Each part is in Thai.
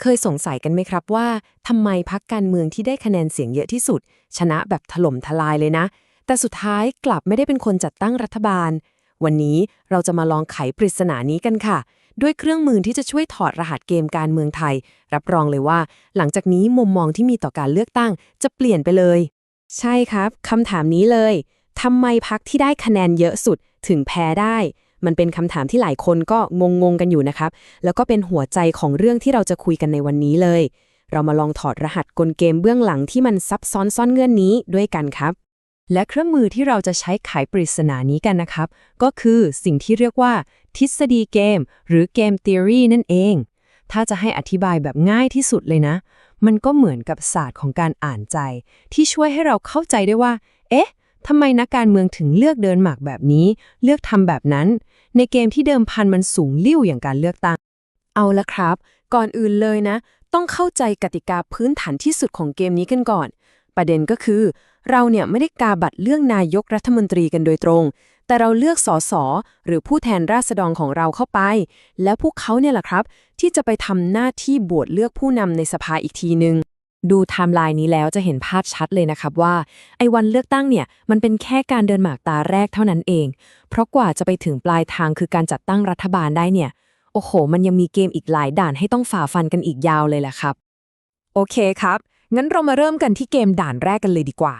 เคยสงสัยกันไหมครับว่าทำไมพักการเมืองที่ได้คะแนนเสียงเยอะที่สุด ชนะแบบถล่มทลายเลยนะ แต่สุดท้ายกลับไม่ได้เป็นคนจัดตั้งรัฐบาล วันนี้เราจะมาลองไขปริศนานี้กันค่ะ ด้วยเครื่องมือที่จะช่วยถอดรหัสเกมการเมืองไทย รับรองเลยว่า หลังจากนี้มุมมองที่มีต่อการเลือกตั้งจะเปลี่ยนไปเลย ใช่ครับคำถามนี้เลยทำไมพักที่ได้คะแนนเยอะสุดถึงแพ้ได้ มันเป็นคำถามที่หลายคนก็งงๆกันอยู่นะครับ แล้วก็เป็นหัวใจของเรื่องที่เราจะคุยกันในวันนี้เลย เรามาลองถอดรหัสกลเกมเบื้องหลังที่มันซับซ้อนซ่อนเงื่อนนี้ด้วยกันครับ และเครื่องมือที่เราจะใช้ไขปริศนานี้กันนะครับ ก็คือสิ่งที่เรียกว่า ทฤษฎีเกม หรือเกม theory นั่นเอง ถ้าจะให้อธิบายแบบง่ายที่สุดเลยนะ มันก็เหมือนกับศาสตร์ของการอ่านใจ ที่ช่วยให้เราเข้าใจได้ว่า เอ๊ะ ทำไมนักการเมืองถึงเลือกเดินหมากแบบนี้ เลือกทำแบบนั้น ในเกมที่เดิมพันมันสูงลิ่วอย่างการเลือกตั้ง เอาละครับ ก่อนอื่นเลยนะ ต้องเข้าใจกติกาพื้นฐานที่สุดของเกมนี้กันก่อน ประเด็นก็คือ เราเนี่ยไม่ได้กาบัตรเลือกนายกรัฐมนตรีกันโดยตรง แต่เราเลือกสสหรือผู้แทนราษฎรของเราเข้าไป แล้วพวกเขาเนี่ยแหละครับ ที่จะไปทำหน้าที่บวชเลือกผู้นำในสภาอีกทีหนึ่ง ดูไทม์ไลน์นี้แล้วจะเห็นภาพชัดเลยนะครับว่า ไอ้วันเลือกตั้งเนี่ย มันเป็นแค่การเดินหมากตาแรกเท่านั้นเอง เพราะกว่าจะไปถึงปลายทางคือการจัดตั้งรัฐบาลได้เนี่ย โอ้โห มันยังมีเกมอีกหลายด่านให้ต้องฝ่าฟันกันอีกยาวเลยแหละครับ โอเคครับ งั้นเรามาเริ่มกันที่เกมด่านแรกกันเลยดีกว่า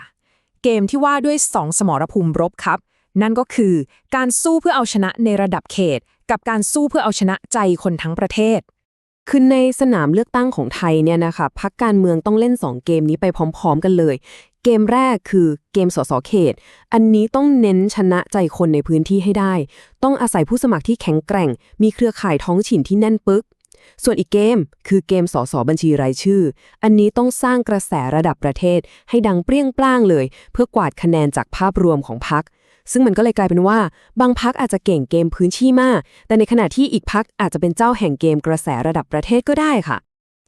เกมที่ว่าด้วย 2 สมรภูมิรบครับ นั่นก็คือการสู้เพื่อเอาชนะในระดับเขต กับการสู้เพื่อเอาชนะใจคนทั้งประเทศ คือในสนามเลือกตั้งของไทยเนี่ยนะคะพักการเมืองต้องเล่น 2 เกมนี้ไปพร้อม ๆ กันเลย เกมแรกคือเกมสสเขต อันนี้ต้องเน้นชนะใจคนในพื้นที่ให้ได้ ต้องอาศัยผู้สมัครที่แข็งแกร่ง มีเครือข่ายท้องถิ่นที่แน่นปึก ส่วนอีกเกมคือเกมสสบัญชีรายชื่อ อันนี้ต้องสร้างกระแสระดับประเทศ ให้ดังเปรี้ยงปร้างเลย เพื่อกวาดคะแนนจากภาพรวมของพัก ซึ่งมันก็เลยกลายเป็นว่า บางพักอาจจะเก่งเกมพื้นที่มาก แต่ในขณะที่อีกพักอาจจะเป็นเจ้าแห่งเกมกระแสระดับประเทศก็ได้ค่ะ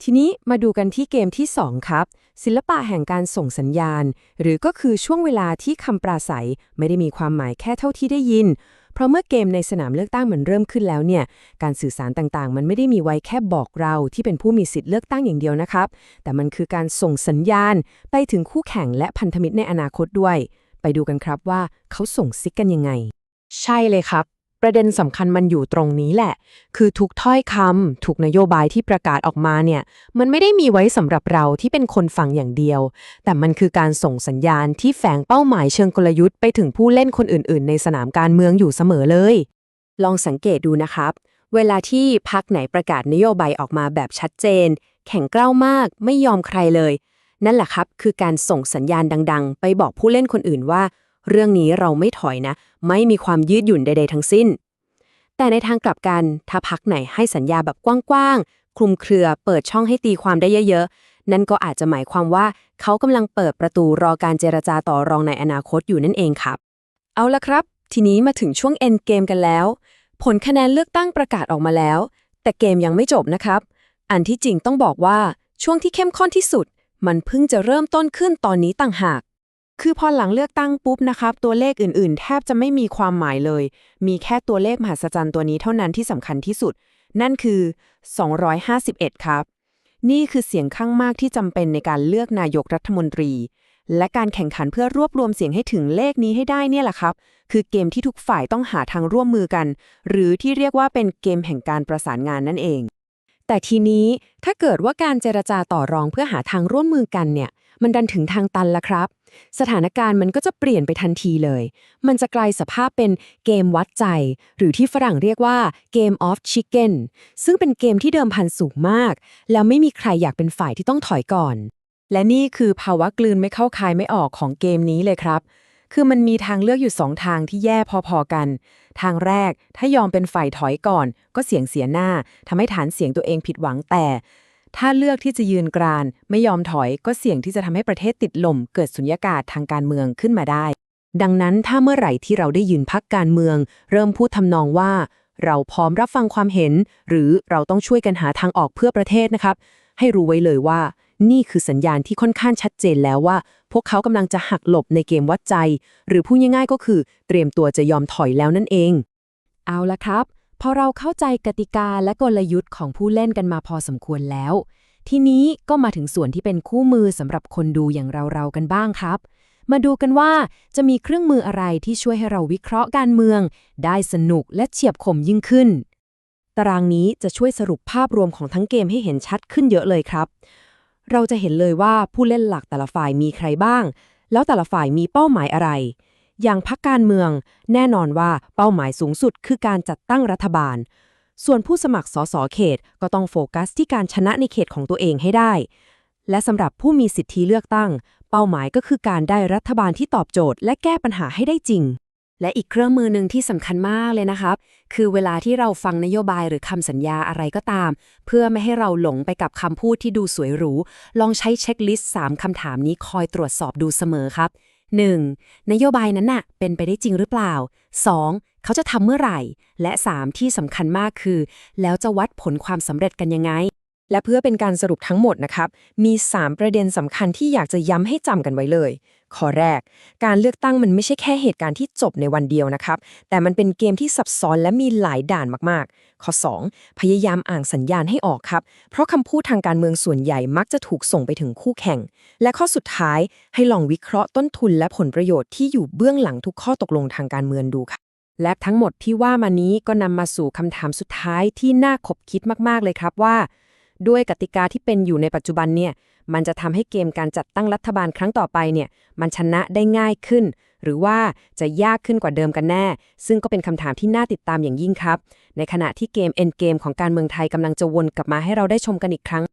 ทีนี้มาดูกันที่เกมที่ 2 ครับ ศิลปะแห่งการส่งสัญญาณ หรือก็คือช่วงเวลาที่คำปราศัย ไม่ได้มีความหมายแค่เท่าที่ได้ยิน เพราะเมื่อเกมในสนามเลือกตั้งมันเริ่มขึ้นแล้วเนี่ย การสื่อสารต่างๆ มันไม่ได้มีไว้แค่บอกเราที่เป็นผู้มีสิทธิ์เลือกตั้งอย่างเดียวนะครับ แต่มันคือการส่งสัญญาณ ไปถึงคู่แข่งและพันธมิตรในอนาคตด้วย ไปดูกันครับว่าเขาส่งซิกกันยังไง ใช่เลยครับ ประเด็นสำคัญมันอยู่ตรงนี้แหละ คือทุกถ้อยคำถูกนโยบายที่ประกาศออกมาเนี่ย มันไม่ได้มีไว้สำหรับเราที่เป็นคนฟังอย่างเดียว แต่มันคือการส่งสัญญาณที่แฝงเป้าหมายเชิงกลยุทธ์ไปถึงผู้เล่นคนอื่น ๆ ในสนามการเมืองอยู่เสมอเลย ลองสังเกตดูนะครับ เวลาที่พักไหนประกาศนโยบายออกมาแบบชัดเจน แข็งกร้าวมาก ไม่ยอมใครเลย นั่นแหละครับ คือการส่งสัญญาณดัง ๆ ไปบอกผู้เล่นคนอื่นว่า เรื่องนี้เราไม่ถอยนะ ไม่มีความยืดหยุ่นใด ๆ ทั้งสิ้น แต่ในทางกลับกัน ถ้าพักไหนให้สัญญาแบบกว้างๆคลุมเครือ เปิดช่องให้ตีความได้เยอะๆ นั่นก็อาจจะหมายความว่าเขากำลังเปิดประตูรอการเจรจาต่อรองในอนาคตอยู่นั่นเองครับ เอาละครับ ทีนี้มาถึงช่วง end game กันแล้ว ผลคะแนนเลือกตั้งประกาศออกมาแล้ว แต่เกมยังไม่จบนะครับ อันที่จริงต้องบอกว่าช่วงที่เข้มข้นที่สุด มันเพิ่งจะเริ่มต้นขึ้นตอนนี้ต่างหาก คือพอหลังเลือกตั้งปุ๊บนะครับ ตัวเลขอื่นๆ แทบจะไม่มีความหมายเลย มีแค่ตัวเลขมหัศจรรย์ตัวนี้เท่านั้นที่สำคัญที่สุด นั่นคือ 251 ครับ นี่คือเสียงข้างมากที่จำเป็นในการเลือกนายกรัฐมนตรี และการแข่งขันเพื่อรวบรวมเสียงให้ถึงเลขนี้ให้ได้เนี่ยแหละครับ คือเกมที่ทุกฝ่ายต้องหาทางร่วมมือกัน หรือที่เรียกว่าเป็นเกมแห่งการประสานงานนั่นเอง แต่ทีนี้ถ้าเกิดว่าการเจรจาต่อรองเพื่อหาทางร่วมมือกันเนี่ย มันดันถึงทางตันละครับ สถานการณ์มันก็จะเปลี่ยนไปทันทีเลย มันจะกลายสภาพเป็นเกมวัดใจ หรือที่ฝรั่งเรียกว่าเกม of chicken ซึ่งเป็นเกมที่เดิมพันสูงมาก แล้วไม่มีใครอยากเป็นฝ่ายที่ต้องถอยก่อน และนี่คือภาวะกลืนไม่เข้าคายไม่ออกของเกมนี้เลยครับ คือมันมีทางเลือกอยู่สองทางที่แย่พอๆกัน ทางแรกถ้ายอมเป็นฝ่ายถอยก่อน ก็เสียงเสียหน้าทำให้ฐานเสียงตัวเองผิดหวังแต่ ถ้าเลือกที่จะยืนกราน ไม่ยอมถอยก็เสี่ยงที่จะทำให้ประเทศติดลม เกิดสุญญากาศทางการเมืองขึ้นมาได้ ดังนั้นถ้าเมื่อไหร่ที่เราได้ยืนพักการเมือง เริ่มพูดทำนองว่า เราพร้อมรับฟังความเห็น หรือเราต้องช่วยกันหาทางออกเพื่อประเทศนะครับ ให้รู้ไว้เลยว่า นี่คือสัญญาณที่ค่อนข้างชัดเจนแล้วว่า พวกเขากำลังจะหักหลบในเกมวัดใจ หรือพูดง่ายๆก็คือ เตรียมตัวจะยอมถอยแล้วนั่นเอง เอาละครับพอเราเข้าใจกติกาและกลยุทธ์ของผู้เล่นกันมาพอสมควรแล้ว ทีนี้ก็มาถึงส่วนที่เป็นคู่มือสำหรับคนดูอย่างเราๆกันบ้างครับ มาดูกันว่าจะมีเครื่องมืออะไรที่ช่วยให้เราวิเคราะห์การเมือง ได้สนุกและเฉียบคมยิ่งขึ้น ตารางนี้จะช่วยสรุปภาพรวมของทั้งเกมให้เห็นชัดขึ้นเยอะเลยครับ เราจะเห็นเลยว่าผู้เล่นหลักแต่ละฝ่ายมีใครบ้าง แล้วแต่ละฝ่ายมีเป้าหมายอะไร อย่างพรรคการเมือง แน่นอนว่าเป้าหมายสูงสุดคือการจัดตั้งรัฐบาล ส่วนผู้สมัครสสเขตก็ต้องโฟกัสที่การชนะในเขตของตัวเองให้ได้ และสำหรับผู้มีสิทธิเลือกตั้ง เป้าหมายก็คือการได้รัฐบาลที่ตอบโจทย์ และแก้ปัญหาให้ได้จริง และอีกเครื่องมือหนึ่งที่สำคัญมากเลยนะครับ คือเวลาที่เราฟังนโยบายหรือคำสัญญาอะไรก็ตาม เพื่อไม่ให้เราหลงไปกับคำพูดที่ดูสวยหรู ลองใช้เช็คลิสต์ 3คำถามนี้คอยตรวจสอบดูเสมอครับ 1. นโยบายนั้นน่ะ เป็นไปได้จริงหรือเปล่า 2. เขาจะทำเมื่อไหร่ และ 3. ที่สำคัญมากคือ แล้วจะวัดผลความสำเร็จกันยังไง และเพื่อเป็นการสรุปทั้งหมดนะครับ มี 3 ประเด็นสำคัญที่อยากจะย้ำให้จำกันไว้เลย ข้อแรก การเลือกตั้งมันไม่ใช่แค่เหตุการณ์ที่จบในวันเดียวนะครับ แต่มันเป็นเกมที่ซับซ้อนและมีหลายด่านมากๆ ข้อ 2 พยายามอ่านสัญญาณให้ออกครับ เพราะคำพูดทางการเมืองส่วนใหญ่มักจะถูกส่งไปถึงคู่แข่ง และข้อสุดท้ายให้ลองวิเคราะห์ต้นทุนและผลประโยชน์ที่อยู่เบื้องหลังทุกข้อตกลงทางการเมืองดูค่ะและทั้งหมดที่ว่ามานี้ก็นำมาสู่คำถามสุดท้ายที่น่าขบคิดมากๆเลยครับว่า ด้วยกติกาที่เป็นอยู่ในปัจจุบันเนี่ย มันจะทำให้เกมการจัดตั้งรัฐบาลครั้งต่อไปเนี่ย มันชนะได้ง่ายขึ้น หรือว่าจะยากขึ้นกว่าเดิมกันแน่ ซึ่งก็เป็นคำถามที่น่าติดตามอย่างยิ่งครับ ในขณะที่เกมเอ็นเกมของการเมืองไทยกำลังจะวนกลับมาให้เราได้ชมกันอีกครั้ง